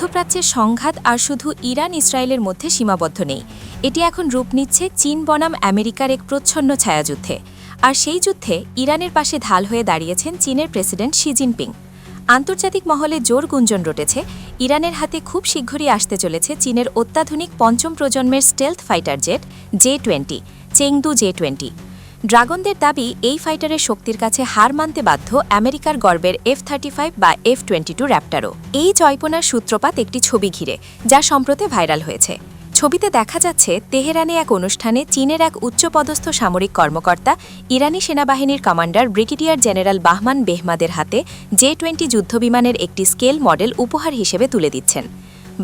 মধ্যপ্রাচ্যের সংঘাত আর শুধু ইরান, ইসরায়েলের মধ্যে সীমাবদ্ধ নেই। এটি এখন রূপ নিচ্ছে চীন বনাম আমেরিকার এক প্রচ্ছন্ন ছায়াযুদ্ধে। আর সেই যুদ্ধে ইরানের পাশে ঢাল হয়ে দাঁড়িয়েছেন চীনের প্রেসিডেন্ট শি জিনপিং। আন্তর্জাতিক মহলে জোর গুঞ্জন রটেছে, ইরানের হাতে খুব শীঘ্রই আসতে চলেছে চীনের অত্যাধুনিক পঞ্চম প্রজন্মের stealth fighter jet J twenty, Chengdu J twenty. ড্রাগনদের দাবি, এই ফাইটারের শক্তির কাছে হার মানতে বাধ্য আমেরিকার গর্বের এফ থার্টি ফাইভ বা এফ টোয়েন্টি টু র্যাপ্টারও। এই জল্পনার সূত্রপাত একটি ছবি ঘিরে, যা সম্প্রতি ভাইরাল হয়েছে। ছবিতে দেখা যাচ্ছে, তেহরানে এক অনুষ্ঠানে চীনের এক উচ্চপদস্থ সামরিক কর্মকর্তা, ইরানি সেনাবাহিনীর কমান্ডার ব্রিগেডিয়ার জেনারেল বাহমান বেহমাদের হাতে জে টোয়েন্টি যুদ্ধবিমানের একটি স্কেল মডেল উপহার হিসেবে তুলে দিচ্ছেন।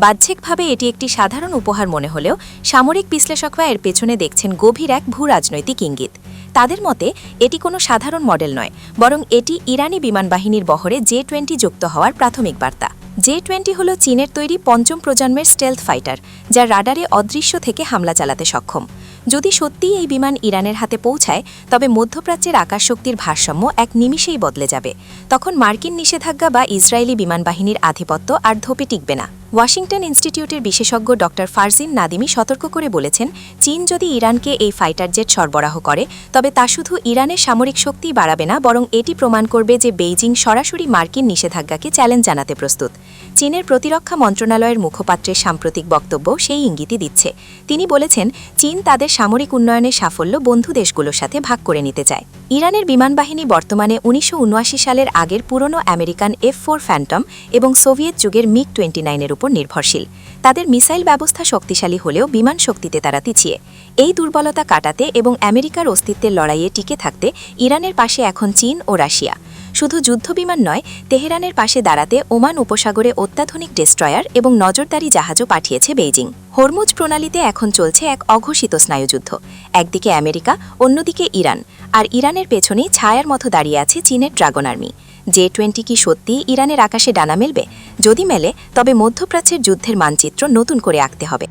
বাহ্যিকভাবে এটি একটি সাধারণ উপহার মনে হলেও, সামরিক বিশ্লেষকরা এর পেছনে দেখছেন গভীর এক ভূ রাজনৈতিক ইঙ্গিত। তাদের মতে, এটি কোনো সাধারণ মডেল নয়, বরং এটি ইরানি বিমান বাহিনীর বহরে জে টোয়েন্টি যুক্ত হওয়ার প্রাথমিক বার্তা। জে টোয়েন্টি হল চীনের তৈরি পঞ্চম প্রজন্মের স্টেলথ ফাইটার যা রাডারে অদৃশ্য থেকে হামলা চালাতে সক্ষম। যদি সত্যিই এই বিমান ইরানের হাতে পৌঁছায়, তবে মধ্যপ্রাচ্যের আকাশশক্তির ভারসাম্য এক নিমিষেই বদলে যাবে। তখন মার্কিন নিষেধাজ্ঞা বা ইসরায়েলি বিমান বাহিনীর আধিপত্য আর ধোপে টিকবে না। ওয়াশিংটন ইনস্টিটিউটের বিশেষজ্ঞ ড. ফারজিন নাদিমি সতর্ক করে বলেছেন, চীন যদি ইরানকে এই ফাইটার জেট সরবরাহ করে, তবে তা শুধু ইরানের সামরিক শক্তি বাড়াবে না, বরং এটি প্রমাণ করবে যে বেইজিং সরাসরি মার্কিন নিষেধাজ্ঞাকে চ্যালেঞ্জ জানাতে প্রস্তুত। চীনের প্রতিরক্ষা মন্ত্রণালয়ের মুখপাত্রের সাম্প্রতিক বক্তব্য সেই ইঙ্গিতই দিচ্ছে। তিনি বলেছেন, চীন তাদের সামরিক উন্নয়নের সাফল্য বন্ধু দেশগুলোর সাথে ভাগ করে নিতে চায়। ইরানের বিমান বাহিনী বর্তমানে উনিশশো উনআশি সালের আগের পুরনো আমেরিকান এফ ফোর ফ্যান্টম এবং সোভিয়েত যুগের মিগ টোয়েন্টি নাইনের উপর নির্ভরশীল। তাদের মিসাইল ব্যবস্থা শক্তিশালী হলেও বিমান শক্তিতে তারা পিছিয়ে। এই দুর্বলতা কাটাতে এবং আমেরিকার অস্তিত্বের লড়াইয়ে টিকে থাকতে ইরানের পাশে এখন চীন ও রাশিয়া। শুধু যুদ্ধবিমান নয়, তেহরানের পাশে দাঁড়াতে ওমান উপসাগরে অত্যাধুনিক ডেস্ট্রয়ার এবং নজরদারি জাহাজও পাঠিয়েছে বেইজিং। হরমুজ প্রণালীতে এখন চলছে এক অঘোষিত স্নায়ুযুদ্ধ। একদিকে আমেরিকা, অন্যদিকে ইরান। আর ইরানের পেছনেই ছায়ার মতো দাঁড়িয়ে আছে চীনের ড্রাগন আর্মি। জে টোয়েন্টি কি সত্যিই ইরানের আকাশে ডানা মেলবে? যদি মেলে, তবে মধ্যপ্রাচ্যের যুদ্ধের মানচিত্র নতুন করে আঁকতে হবে।